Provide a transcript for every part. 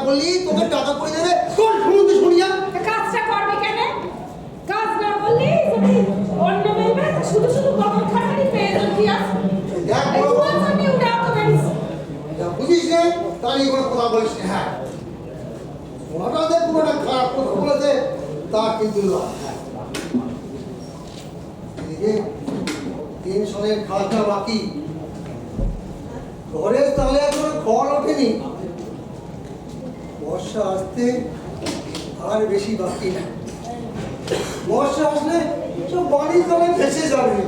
টাকা কলি তোকে টাকা করে দেবে বর্ষা আসতে আর বেশি বাকি না বর্ষা আসলে সব বাড়ি তলে ভেসে যাবে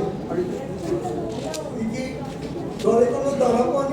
জলে কোনো দাঁড়া পানি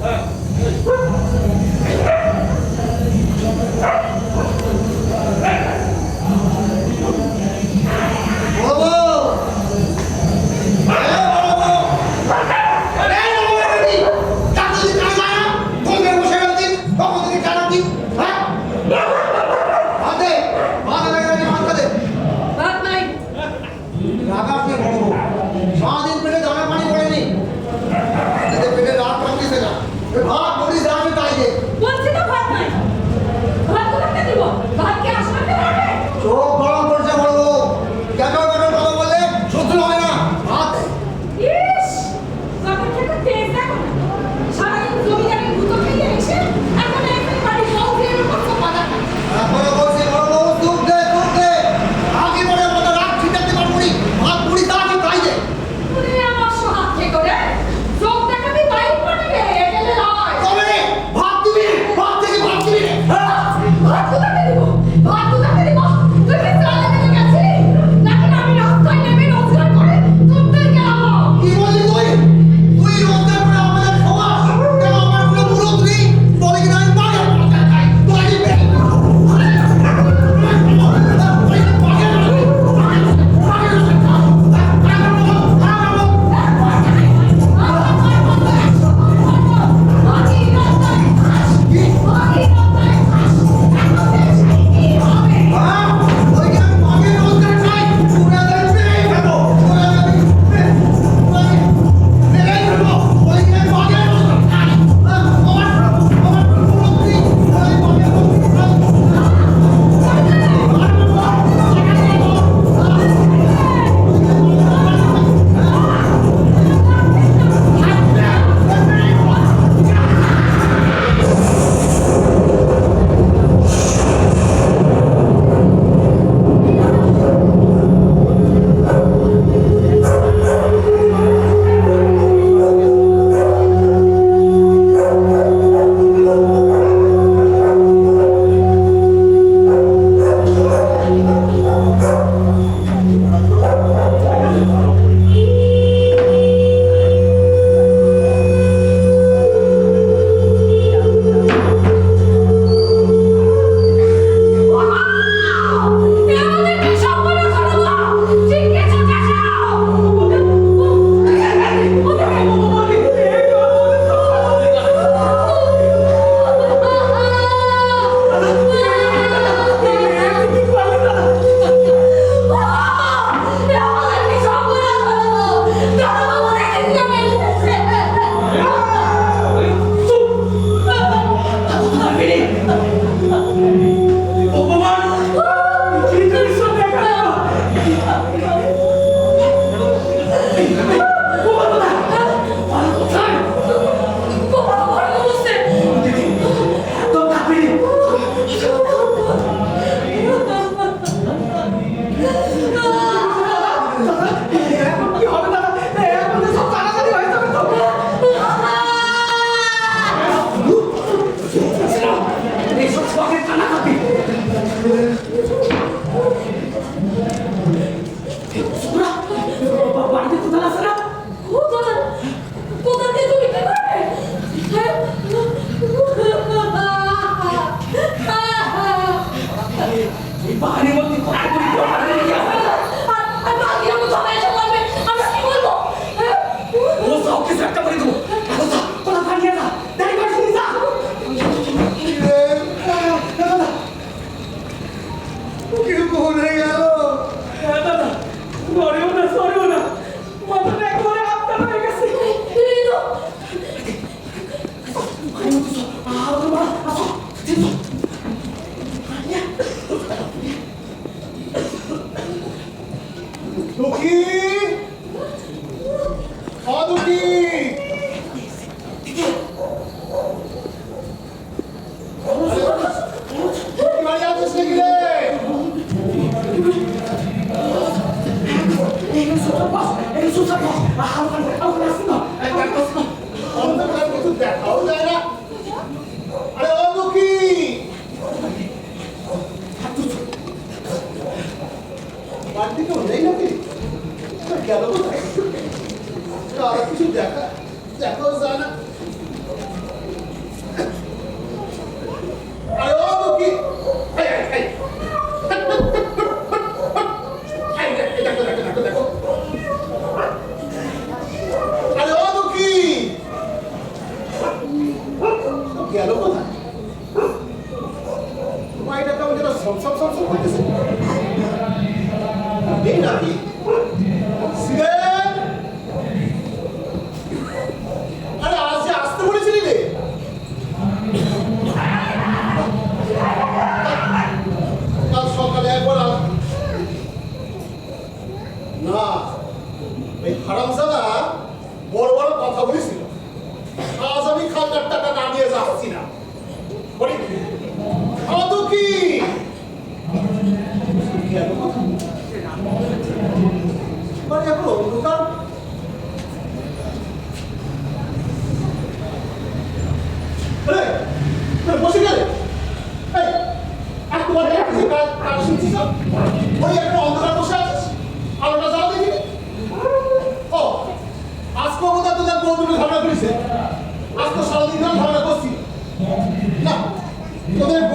は。Quando é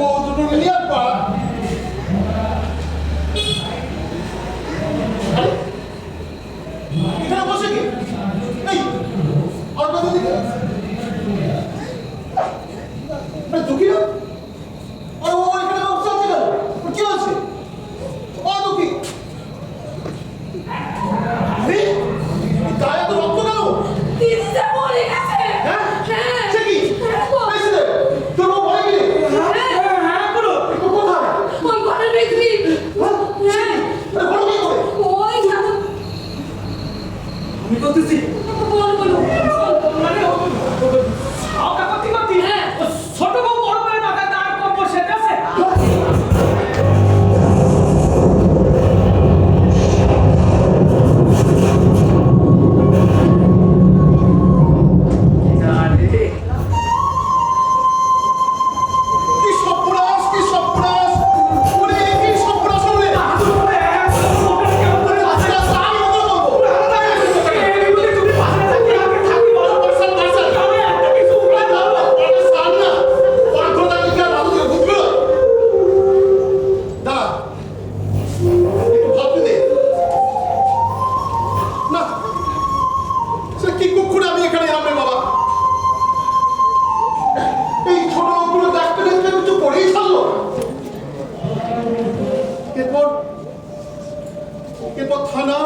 এরপর থানা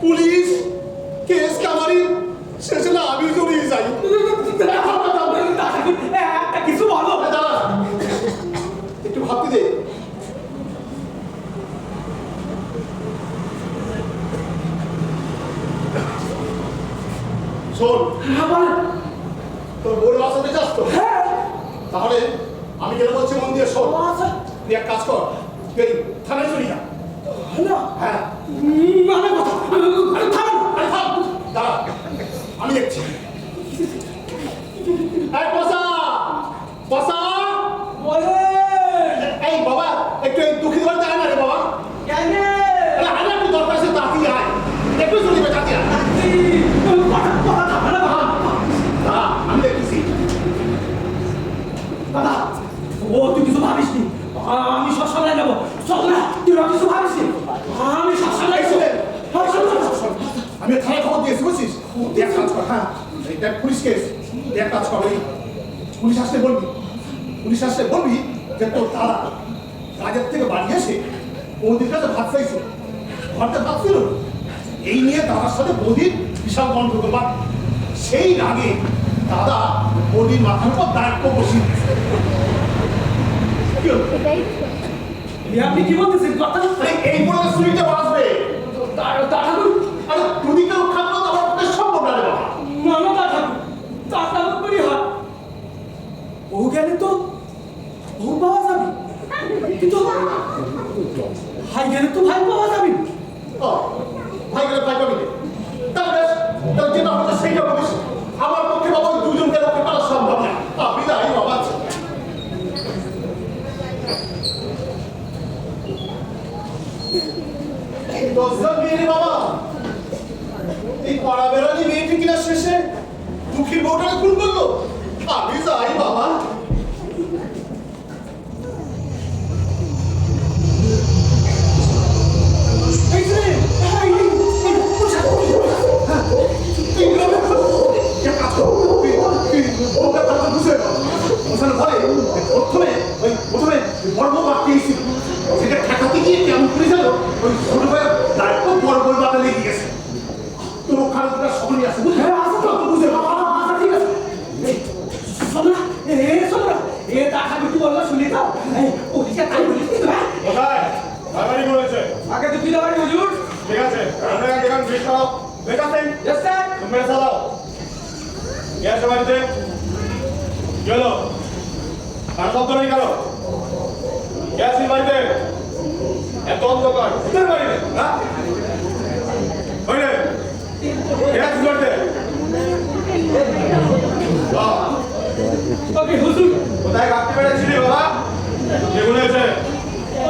পুলিশ কেস কামারি শেষে না আমি জড়িয়ে যাই। কিছু ভালো একটু ভাবতে দে। আমার তোর বোর্ড বাসাতে চাস তো? হ্যাঁ। তাহলে আমি কেন বলছি মন দিয়ে শোন। আচ্ছা। তুই এক কাজ কর। একটু জোরে বেটাতে আমি দেখতেছি দাদা ও তুই কিছু ভাবিস নি আমি সব সামলাই নেব চল না তুই কিছু ভাবিস নি আমি সব সামলাই আমি থানায় খবর দিয়েছি বুঝছিস তুই এক কাজ কর হ্যাঁ এটা পুলিশ কেস তুই এক কাজ কর পুলিশ আসতে বলবি পুলিশ আসতে বলবি যে তোর তারা কাজের থেকে বাড়িয়েছে ওদের কাছে ভাত চাইছে ঘরটা ভাত ছিল এই নিয়ে দাদার সাথে বৌদির বিশাল গণ্ডগোল বা সেই রাগে দাদা বৌদির মাথার উপর দায়িত্ব বসি আপনি কি বলতেছেন? কথা এই বলে শুনিতে বাঁচবে দাদা আরে তুমি কেউ কোথায় কাটতে পেরেছিলি বাবা কে বলেছে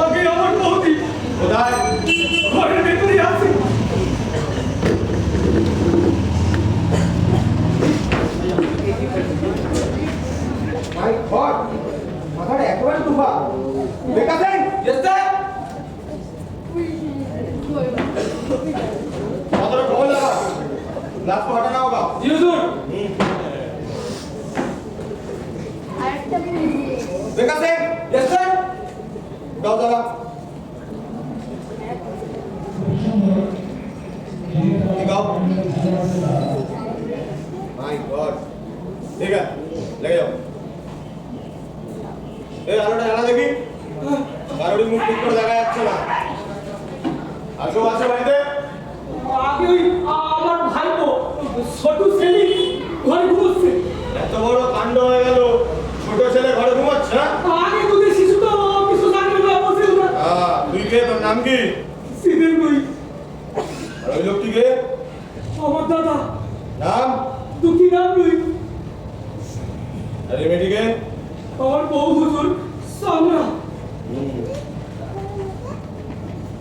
আগে আমার বৌদি কোথায় ঘরের ভেতরেই আছে। ভাই ঘর মাথাটা একেবারে তুফা দেখাছেন Yes, sir. মাথাটা খবর লাগা লাস্ট হটা না হোগা জি হুজুর। আরেকটা পুলিশ দেখাছেন Yes, sir. দাও দাদা গাও মাই গড ঠিক আছে লেগে যাও এই আলোটা জ্বালা দেখি কারোরই মুখ ঠিক করে দেখা যাচ্ছে না। কেউ আছে বাড়িতে। আগে ওই আমার ভাইপো ছোট ছেলে ঘরে ঘুমোচ্ছে। এত বড় কাণ্ড হয়ে গেল। ছোট ছেলে ঘরে ঘুমাচ্ছে না? আগে তোদের শিশু তো কিছু জানবে না বসে না তুই কে? তোর নাম কি? সিদের নই আর ওই লোকটি কে? আমার দাদা। নাম? দুঃখী নাম নই আর এই মেয়েটিকে আমার বউ হুজুর সামরা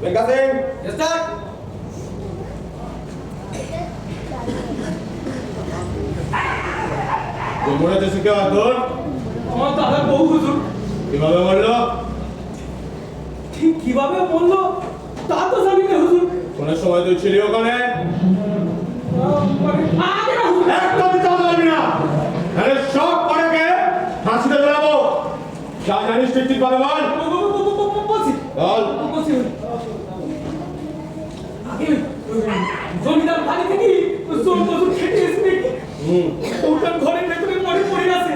বেঙ্কা সিং Yes, sir. তুই মনে শিখে তোর আমার দাদা বউ হুজুর কীভাবে মরলো ঠিক কীভাবে বলল তা তো জানি না হুজুর কোনের সময় তুই ছিলি ওখানে মানে একদম দিতে পারবি না আরে সব করে কে ফাঁসিতে বেরাবো যা জানিস ঠিক ঠিক ভাবে বল বল ওই জমিদার বাড়ি থেকে জোর মজুর খেটে এসে দেখি হুম। ওটার ঘরের ভেতরে মরে পড়ে আছে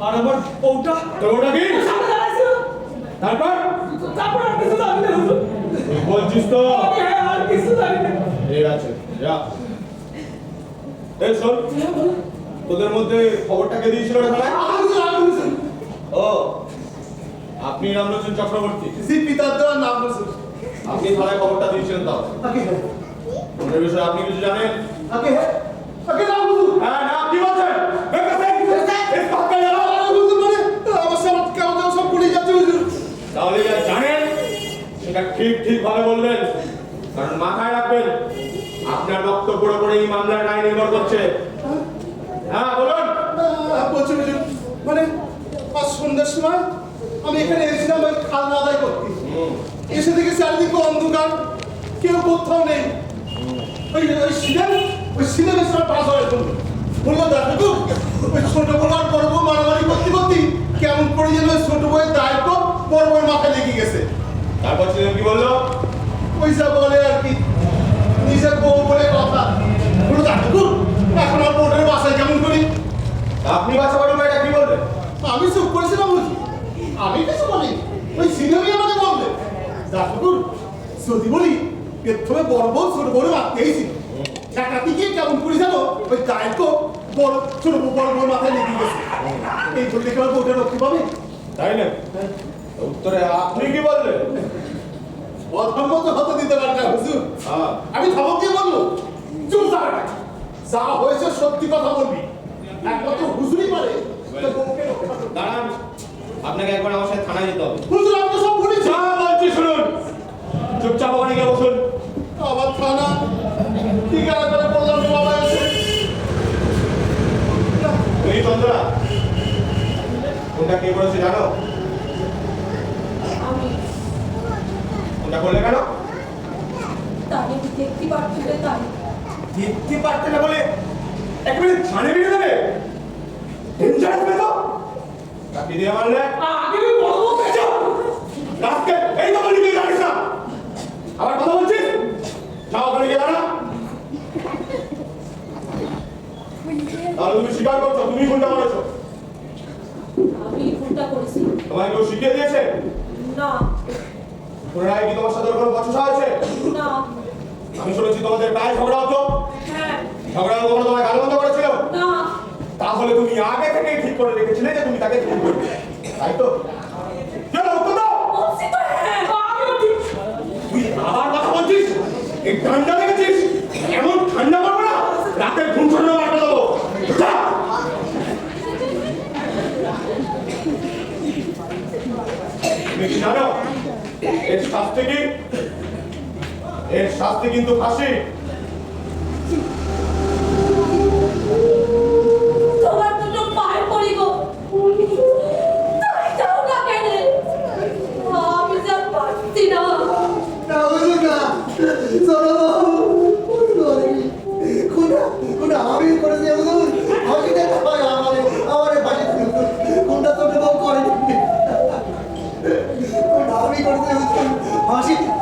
আর আমার বউটা তোর ওটা কি তারপর? তারপর আর কিছু জানি না হুজুর। তুই বলছিস তো। আর কিছু জানি না। ঠিক আছে যা। এই শোন তোদের মধ্যে খবরটা কে দিয়েছিল রে ও আপনি রামলোচন চক্রবর্তী। পিতার দেওয়ার নাম আপনি থানায় খবরটা দিয়েছেন তাও। ওদের বিষয়ে আপনি কিছু জানেন? হ্যাঁ না কি বলছেন। মানে? তাহলে জানেন? সেটা ঠিক ঠিক ভাবে বলবেন। কারণ মাথায় রাখবেন আপনার বক্তব্য পুরোপুরি এই মামলার রায় নির্ভর করছে। হ্যাঁ বলুন। বলছি মানে আজ সন্ধ্যার সময় আমি এখানে এসেছিলাম ওই খাজনা আদায় করতে এসে দেখে চারিদিকে অন্ধকার কেউ কোথাও নেই। ওই ওই সিনেম ওই সিনেমের সময় পাশ হয়ে পড়ল বলল দেখো তো ওই ছোট বলার পর্ব মারামারি করতে করতে কেমন করে যেন ওই ছোট বইয়ের দায়িত্ব পর্বের মাথায় লেগে গেছে। তারপর ছিলেন কি বলল? পয়সা বলে আর কি নিজের বউ বলে কথা বলো দেখো এখন আর বোর্ডের বাসায় কেমন করি তা আপনি বাচ্চা বাড়ি এটা কি বললেন আমি চুপ করেছিলাম বুঝি আমি কিছু বলি ওই সিনেমাই আমাকে বলবে দাসুকুর যদি বলি প্রথমে বড় বউ ছোট বড় মারতেইছি ঠেকাতে গিয়ে কেমন করে জানো ওই দায়িত্ব বড় ছোট বউ বড় বড় মাথায় লেগে গেছে। এই দেখে আমার বউটা রক্ষে পাবে? তাই না? উত্তরে আপনি কি বললেন প্রথম মতো হতে দিতে পারে না হুজুর। হ্যাঁ। আমি ধমক দিয়ে বলল চুপ থাকা। যা হয়েছে সত্যি কথা বলবি। একমাত্র হুজুরই পারে। দাঁড়ান। আপনাকে একবার আমার সাথে থানায় যেতে হবে। হুজুর তো সব বলেছি। যা বলছি শুনুন। চুপচাপ ওখানে গিয়ে বসুন। আবার থানা। ঠিকানা করে বললাম বাবা এসে তুমি চন্দ্রা কোনটা কে করেছে জানো? কোনটা করলে কেন? দেখতে তাই দেখতে পারতে না বলে একেবারে ছানে বেরিয়ে দেবে। ডেঞ্জারাস মেতো চাকরি দিয়ে মারলে? আগে বড় বউ পেয়েছ এই তো বলি না। আবার কথা বলছিস যাও ওখানে গিয়ে দাঁড়া তাহলে তুমি স্বীকার করছ তুমি গুন্ডা করেছ। আমি ভুলটা করেছি। তোমায় কেউ শিখিয়ে দিয়েছে? না। পুনরায় কি তোমার সাথে কোনো বচসা হয়েছে? না। আমি শুনেছি তোমাদের প্রায় ঝগড়া হতো। হ্যাঁ। ঝগড়া কখনো তোমায় গাল বন্ধ করেছিল। না। তাহলে তুমি আগে থেকেই ঠিক করে রেখেছিলে যে তুমি তাকে ঠিক করবে তাই তো? চলো উত্তর দাও বলছি তো হ্যাঁ তুই আবার কথা বলছিস? এই ঠান্ডা দেখেছিস? এমন ঠান্ডা করব না? রাতের ঘুম ছড়ানো মারতে দেবো যা! তুমি কি জানো এর শাস্তি কি? এর শাস্তি কিন্তু ফাঁসি। হুজুর হাসি ঠিক